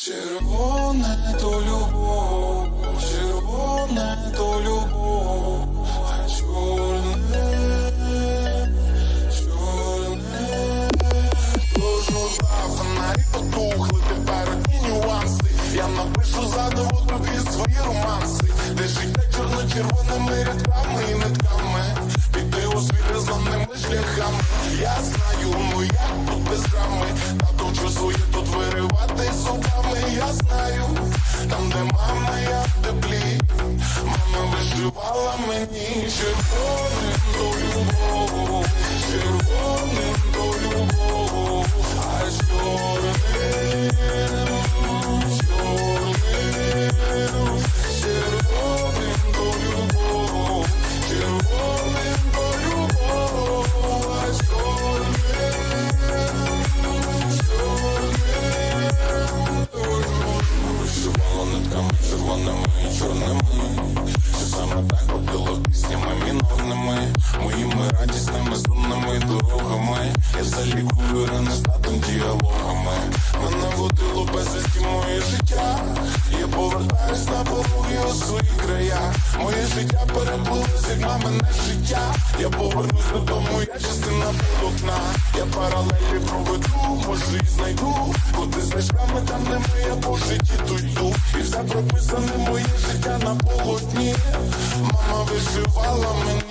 Червоне то любов, червоне то любов, а чорне, чорне. Тож одна фонарі потухли, тепер одні нюанси. Я напишу заново тобі свої романси, де життя чорно-червоними рядками і нитками. Піти у світ незнаними шляхами. Я знаю, ну як тут без драми. Тато тут Вишивала мені червоним любов, мінорними Моїми радісними сумними дорогами. Я залікую рани статом діалогами. Мене водило безвісті моє життя. Я повертаюсь на пологи у свої края Моє життя переплилось, як мамине життя. Я повернусь додому, я частина полотна Я паралелі проведу, може і знайду. Куди з стежками там не ми, я по житті тут І прописане моє життя на полотні. Мама вишивала мені